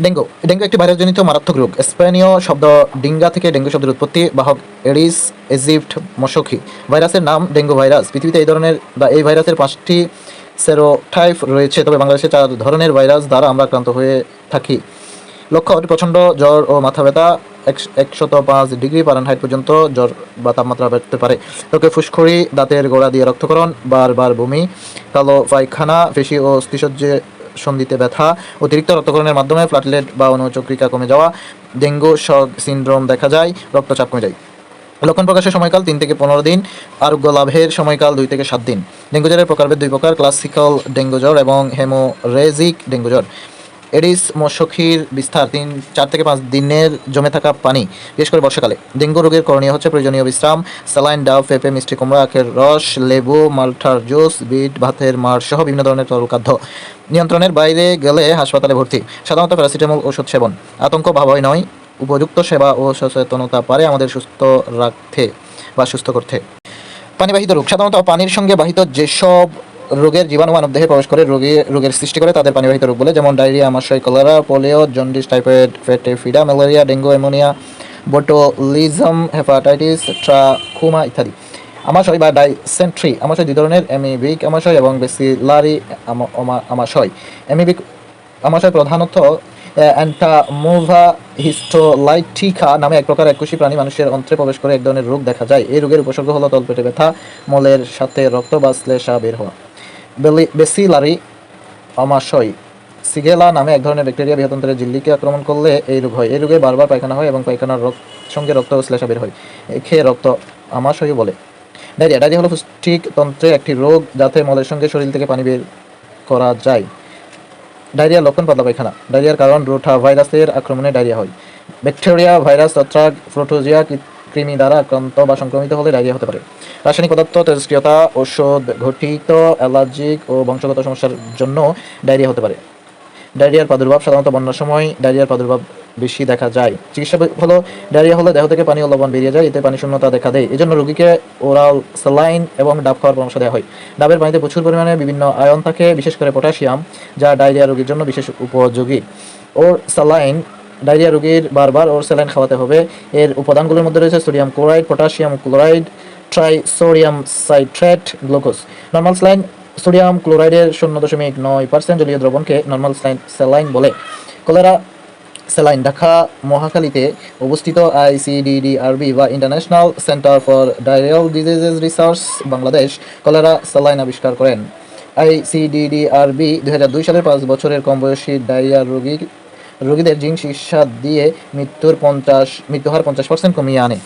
Dengue. Dengue একটি ভাইরাসজনিত মারাত্মক রোগ। স্পেনীয় শব্দ ডিঙ্গা থেকে ডেঙ্গু শব্দের উৎপত্তি বাহক এডিস ইজিপ্ট মশকি ভাইরাসের নাম ডেঙ্গু ভাইরাস। পৃথিবীতে এই ধরনের বা এই ভাইরাসের পাঁচটি সেরোটাইপ রয়েছে, তবে বাংলাদেশে চার ধরনের ভাইরাস দ্বারা আমরা আক্রান্ত হয়ে থাকি। লক্ষণ প্রচণ্ড জ্বর ও মাথা ব্যথা একশ- একশত পাঁচ ডিগ্রি ফারেনহাইট পর্যন্ত জ্বর বা তাপমাত্রা বাড়তে পারে। লোকে ফুসকুড়ি, দাঁতের গোড়া দিয়ে রক্তকরণ বারবার বমি, কালো পায়খানা, পেশি ও অস্থিসজ্জে সন্ধিতে ব্যথা, অতিরিক্ত রক্তকরণের মাধ্যমে প্লাটলেট বা অনুচক্রিকা কমে যাওয়া, ডেঙ্গু শক সিন্ড্রোম দেখা যায়, রক্তচাপ কমে যায়। লক্ষণ প্রকাশের সময়কাল তিন থেকে পনেরো দিন, আরোগ্য লাভের সময়কাল দুই থেকে সাত দিন। ডেঙ্গু জ্বরের প্রকারভেদ দুই প্রকার ক্লাসিক্যাল ডেঙ্গু জ্বর এবং হেমোরেজিক ডেঙ্গু জ্বর। এডিস মশকির বিস্তার তিন, চার থেকে পাঁচ দিনের জমে থাকা পানি, বিশেষ করে বর্ষাকালে। ডেঙ্গু রোগের করণীয় হচ্ছে প্রয়োজনীয় বিশ্রাম, স্যালাইন, ডাব, পেঁপে, মিষ্টি কুমড়া, আখের রস, লেবু মাল্টার জুস, বিট, ভাতের মার সহ বিভিন্ন ধরনের তরল খাদ্য। নিয়ন্ত্রণের বাইরে গেলে হাসপাতালে ভর্তি। সাধারণত প্যারাসিটামল ওষুধ সেবন। আতঙ্ক ভাবই নয়। উপযুক্ত সেবা ও সচেতনতা পারে আমাদের সুস্থ রাখতে বা সুস্থ করতে। পানিবাহিত রোগ। সাধারণত পানির সঙ্গে বাহিত যেসব রোগের জীবাণু মানবদেহে প্রবেশ করে রোগী, রোগের সৃষ্টি করে তাদের পানিবাহিত রোগ বলে, যেমন ডায়রিয়া আমাশয় cholera, polio, jaundice, typhoid ফেটেফিডা malaria, dengue, ammonia, botulism, hepatitis, trachoma ইত্যাদি। আমাশয় বা ডাইসেন্ট্রি, আমাশয় দুই ধরনের, অ্যামিবিক আমাশয় এবং বেসিলারি আমা- আমা- আমাশয়। অ্যামিবিক আমাশয় প্রধানত অ্যান্টামোভা হিস্টোলাইটিকা নামে এক প্রকার এককোষী প্রাণী মানুষের অন্ত্রে প্রবেশ করে এক ধরনের রোগ দেখা যায়। এই রোগের উপসর্গ হলো তলপেটে ব্যথা, মলের সাথে রক্ত বা শ্লেষা বের হওয়া। বেসিলারি অমাশয়। সিগেলা নামে এক ধরনের ব্যাকটেরিয়া বৃহতন্ত্রের ঝিল্লিকে আক্রমণ করলে এই রোগ হয়। এই রোগে বারবার পায়খানা হয় এবং পায়খানার রক্ত, সঙ্গে রক্ত শ্লেষা বের হয়। খেয়ে রক্ত আমাশয় বলে। ডায়রিয়া ডায়রিয়া হলো পুষ্টিক তন্ত্রে একটি রোগ যাতে মলের সঙ্গে শরীর থেকে পানি বের করা যায়। ডায়রিয়ার লক্ষণ পাতলা পায়খানা। ডায়রিয়ার কারণ রোটা ভাইরাসের আক্রমণে ডায়রিয়া হয়। ব্যাকটেরিয়া, ভাইরাস, ছত্রাক, প্রোটোজিয়া কৃমি দ্বারা আক্রান্ত বা সংক্রমিত হলে ডায়রিয়া হতে পারে। রাসায়নিক পদার্থ, তেজস্ক্রিয়তা, ঔষধ ঘটিত অ্যালার্জিক ও বংশগত সমস্যার জন্য ডায়রিয়া হতে পারে। ডায়রিয়ার প্রাদুর্ভাব সাধারণত বন্যার সময় ডায়রিয়ার প্রাদুর্ভাব বেশি দেখা যায়। চিকিৎসা হলো ডায়রিয়া হলে দেহ থেকে পানি ও লবণ বেরিয়ে যায়, এতে পানি শূন্যতা দেখা দেয়। এজন্য রোগীকে ওরাল স্যালাইন এবং ডাব খাওয়ার পরামর্শ দেওয়া হয়। ডাবের পানিতে প্রচুর পরিমাণে বিভিন্ন আয়ন থাকে, বিশেষ করে পটাশিয়াম, যা ডায়রিয়া রোগীর জন্য বিশেষ উপযোগী। ওর স্যালাইন ডায়রিয়া রোগীর বারবার ওর স্যালাইন খাওয়াতে হবে। এর উপাদানগুলোর মধ্যে রয়েছে sodium chloride, potassium chloride, trisodium citrate, glucose. Normal saline sodium ক্লোরাইডের শূন্য দশমিক নয় পার্সেন্ট জলীয় দ্রবণকে নর্মাল স্যালাইন স্যালাইন বলে। কলেরা স্যালাইন ঢাকা, মহাখালীতে অবস্থিত আইসিডিডিআরবি বা international centre for diarrhoeal diseases research Bangladesh cholera saline আবিষ্কার করেন। আইসিডিডিআরবি দুই হাজার দুই সালের পাঁচ বছরের কম বয়সী ডায়রিয়া রোগী রোগীদের জিন চিকিৎসা দিয়ে মৃত্যুর পঞ্চাশ মৃত্যু হার পঞ্চাশ পার্সেন্ট কমিয়ে আনে।